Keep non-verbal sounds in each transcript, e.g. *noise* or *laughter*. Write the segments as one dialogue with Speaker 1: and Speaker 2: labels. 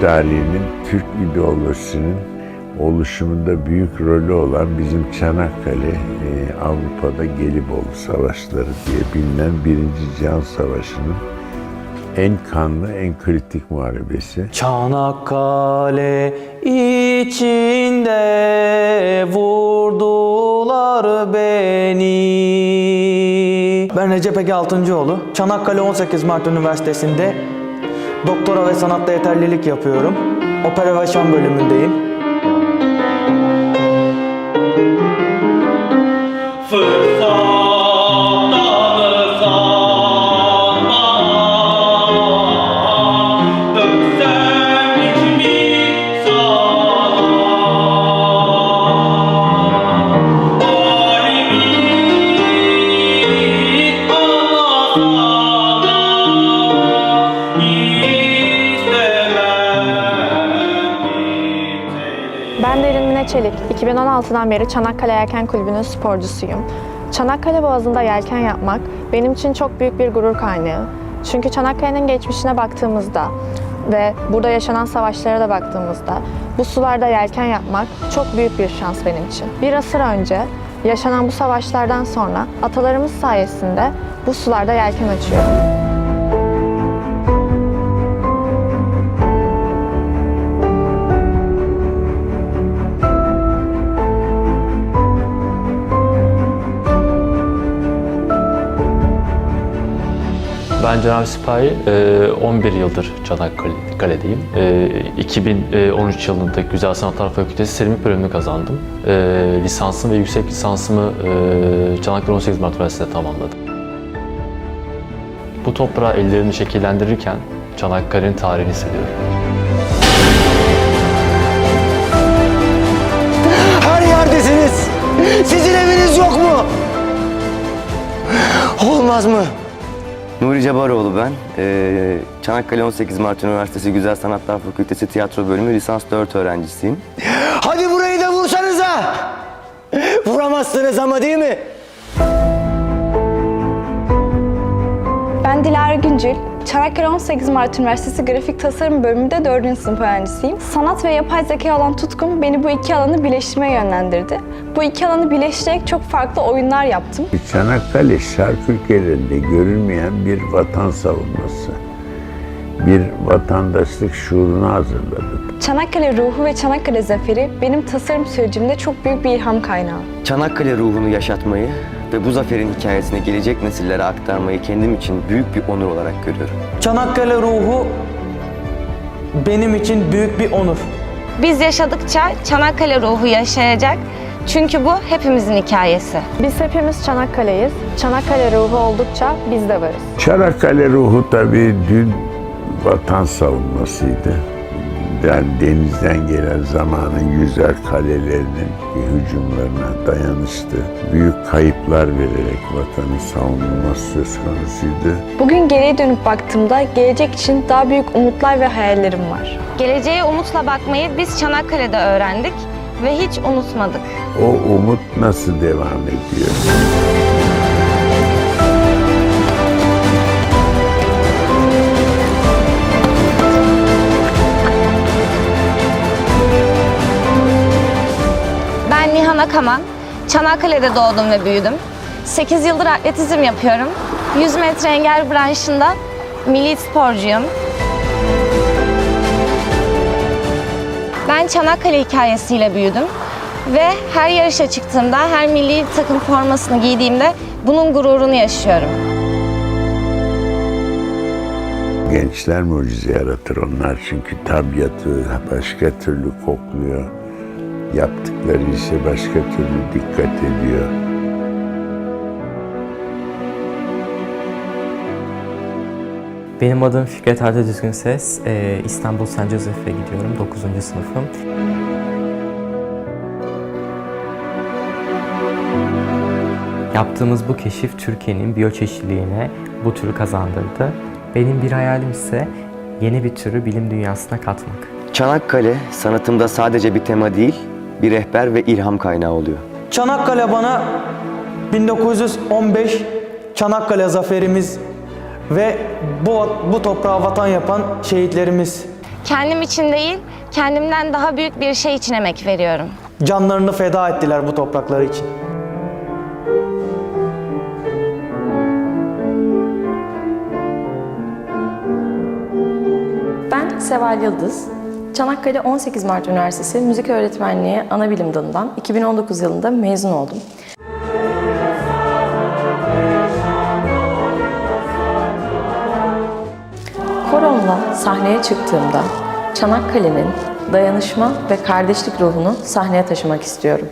Speaker 1: tarihinin Türk ideolojisinin oluşumunda büyük rolü olan bizim Çanakkale e, Avrupa'da Gelibolu Savaşları diye bilinen Birinci Cihan Savaşı'nın en kanlı, en kritik muharebesi.
Speaker 2: Çanakkale içinde vurdular beni. Ben Recep Ege Altıncıoğlu. Çanakkale 18 Mart Üniversitesi'nde doktora ve sanatta yeterlilik yapıyorum. Opera ve şan bölümündeyim.
Speaker 3: Ben Derin Mine Çelik. 2016'dan beri Çanakkale Yelken Kulübü'nün sporcusuyum. Çanakkale Boğazı'nda yelken yapmak benim için çok büyük bir gurur kaynağı. Çünkü Çanakkale'nin geçmişine baktığımızda ve burada yaşanan savaşlara da baktığımızda bu sularda yelken yapmak çok büyük bir şans benim için. Bir asır önce yaşanan bu savaşlardan sonra atalarımız sayesinde bu sularda yelken açıyorum.
Speaker 4: Ben Cenab-ı Sipahi, e, 11 yıldır Çanakkale'deyim. E, 2013 yılında Güzel Sanatlar Fakültesi Seramik bölümünü kazandım. E, Lisansımı ve yüksek lisansımı e, Çanakkale 18 Mart Üniversitesi'nde tamamladım. Bu toprağı ellerini şekillendirirken Çanakkale'nin tarihini hissediyorum.
Speaker 5: Her yerdesiniz. Sizin eviniz yok mu? Olmaz mı? Nuri Cabaroğlu ben. Ee, Çanakkale 18 Mart Üniversitesi Güzel Sanatlar Fakültesi Tiyatro Bölümü lisans 4 öğrencisiyim. *gasps* Hadi burayı da vursanıza! *laughs* Vuramazsınız ama değil mi?
Speaker 6: Ben Dilara Güncül. Çanakkale 18 Mart Üniversitesi Grafik Tasarım Bölümünde 4. sınıf öğrencisiyim. Sanat ve yapay zeka olan tutkum beni bu iki alanı birleştirmeye yönlendirdi. Bu iki alanı birleştirerek çok farklı oyunlar yaptım.
Speaker 1: Çanakkale şark ülkelerinde görülmeyen bir vatan savunması, bir vatandaşlık şuurunu hazırladı.
Speaker 6: Çanakkale ruhu ve Çanakkale zaferi benim tasarım sürecimde çok büyük bir ilham kaynağı.
Speaker 5: Çanakkale ruhunu yaşatmayı ve bu zaferin hikayesini gelecek nesillere aktarmayı kendim için büyük bir onur olarak görüyorum.
Speaker 2: Çanakkale ruhu benim için büyük bir onur.
Speaker 7: Biz yaşadıkça Çanakkale ruhu yaşayacak. Çünkü bu hepimizin hikayesi.
Speaker 3: Biz hepimiz Çanakkale'yiz. Çanakkale ruhu oldukça biz de varız.
Speaker 1: Çanakkale ruhu tabii dün vatan savunmasıydı. Yani denizden gelen zamanın yüzer kalelerinin hücumlarına dayanıştı. Büyük kayıplar vererek vatanın savunulması söz konusuydu.
Speaker 6: Bugün geriye dönüp baktığımda gelecek için daha büyük umutlar ve hayallerim var.
Speaker 7: Geleceğe umutla bakmayı biz Çanakkale'de öğrendik ve hiç unutmadık.
Speaker 1: O umut nasıl devam ediyor?
Speaker 7: Akaman. Çanakkale'de doğdum ve büyüdüm. 8 yıldır atletizm yapıyorum. 100 metre engel branşında milli sporcuyum. Ben Çanakkale hikayesiyle büyüdüm ve her yarışa çıktığımda, her milli takım formasını giydiğimde bunun gururunu yaşıyorum.
Speaker 1: Gençler mucize yaratır onlar çünkü tabiatı başka türlü kokluyor. Yaptıkları işe başka türlü dikkat ediyor.
Speaker 8: Benim adım Fikret Arda Düzgün Ses. Ee, İstanbul St. Joseph'e gidiyorum. 9. sınıfım. Yaptığımız bu keşif Türkiye'nin biyoçeşitliliğine bu türü kazandırdı. Benim bir hayalim ise yeni bir türü bilim dünyasına katmak.
Speaker 5: Çanakkale sanatımda sadece bir tema değil, bir rehber ve ilham kaynağı oluyor.
Speaker 2: Çanakkale bana 1915 Çanakkale zaferimiz ve bu, bu toprağı vatan yapan şehitlerimiz
Speaker 7: kendim için değil, kendimden daha büyük bir şey için emek veriyorum.
Speaker 2: Canlarını feda ettiler bu topraklar için.
Speaker 9: Ben Seval Yıldız. Çanakkale 18 Mart Üniversitesi Müzik Öğretmenliği Anabilim Dalı'ndan 2019 yılında mezun oldum. Koromla sahneye çıktığımda Çanakkale'nin dayanışma ve kardeşlik ruhunu sahneye taşımak istiyorum.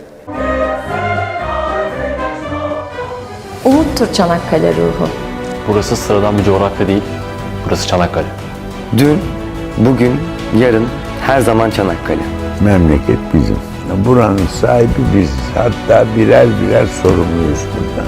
Speaker 9: Umuttur Çanakkale ruhu.
Speaker 4: Burası sıradan bir coğrafya değil, burası Çanakkale.
Speaker 5: Dün, bugün, yarın her zaman Çanakkale.
Speaker 1: Memleket bizim. Buranın sahibi biziz. Hatta birer birer sorumluyuz bundan.